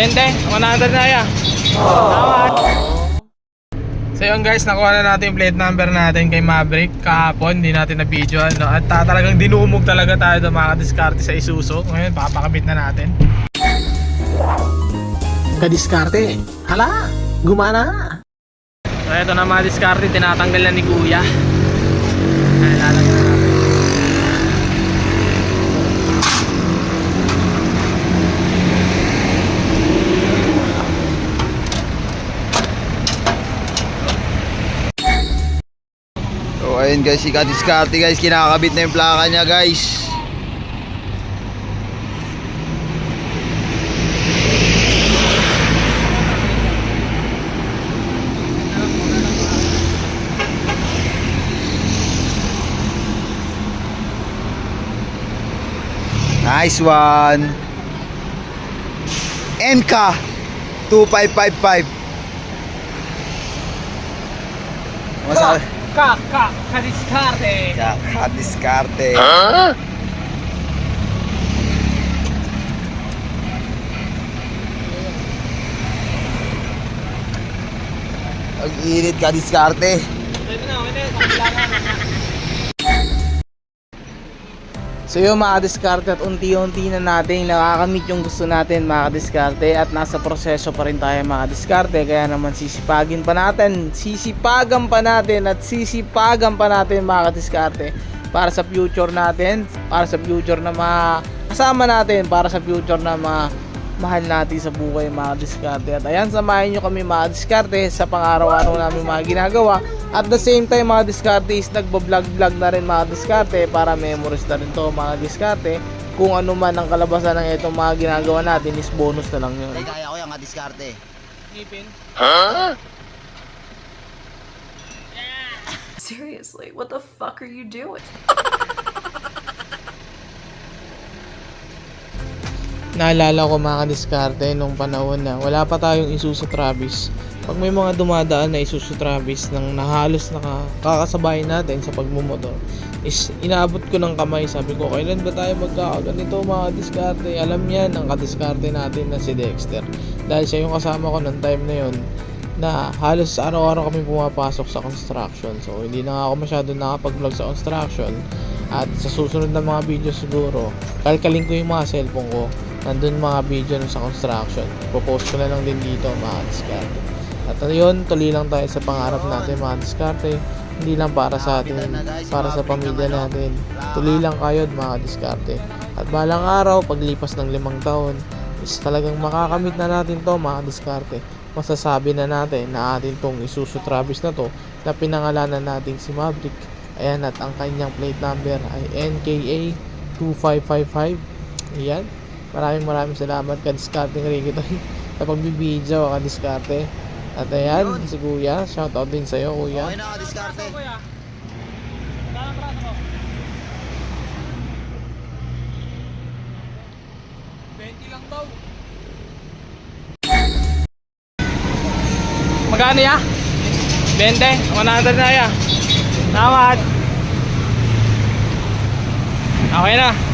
20, 100 na ya. Salamat. So yun guys, nakuha na natin yung plate number natin kay Maverick kahapon, hindi natin na video ano, at ta- talagang dinumog talaga tayo ng mga diskarte sa Isuzu. Ngayon, papakabit na natin. Kadiskarte, hala, gumana. So ito na mga diskarte, tinatanggal na ni Kuya. Ay, lalagyan na ayun guys, si Kadiskarte guys, kinakabit na yung plaka niya guys. Nice one. NK 2555. Masabi? Ka, ka, kadiskarte. Kadiskarte. Ang init ka diskarte. So yung mga diskarte at unti-unti na natin nakakamit yung gusto natin mga diskarte at nasa proseso pa rin tayo mga diskarte. Kaya naman sisipagin pa natin sisipagan pa natin at sisipagan pa natin mga diskarte para sa future natin para sa future na makasama natin para sa future na ma mahal natin sa buhay mga diskarte at ayan samahin nyo kami mga diskarte sa pang-araw-araw namin mga ginagawa at the same time mga diskarte is nagbablog-vlog na rin mga diskarte para memories na rin to mga diskarte kung ano man ang kalabasan ng itong mga ginagawa natin is bonus na lang yun Ay, kaya ko yung diskarte. Ngipin? Seriously, what the fuck are you doing? Naalala ko mga diskarte nung panahon na wala pa tayong Isuzu Travis. Pag may mga dumadaan na Isuzu Travis nang nahalos na kakasabay natin sa pagmumotor is inaabot ko ng kamay. Sabi ko kailan ba tayo magkakaganito mga diskarte alam yan ang kadiskarte natin na si Dexter. Dahil siya yung kasama ko ng time na yon na halos araw-araw kami pumapasok sa construction. So hindi na ako masyado nakapag-vlog sa construction. At sa susunod na mga video siguro kalkalin ko yung mga cellphone ko nandun mga video sa construction. Popost ko na lang din dito mga diskarte. At yun tuloy lang tayo sa pangarap natin mga diskarte. Hindi lang para sa atin para sa pamilya natin. Tuloy lang kayo mga diskarte. At balang araw paglipas ng limang taon is talagang makakamit na natin to mga diskarte. Masasabi na natin na atin tong Isuzu Travis na to na pinangalanan natin si Maverick. Ayan at ang kanyang plate number ay NKA 2555 ayan maraming maraming salamat ka discarding Ricky to sa pagbibideo ka diskarte at ayan si kuya shoutout din sa'yo kuya Okay na diskarte. Magkano ya? 20? 100 na ya. Salamat. Okay na.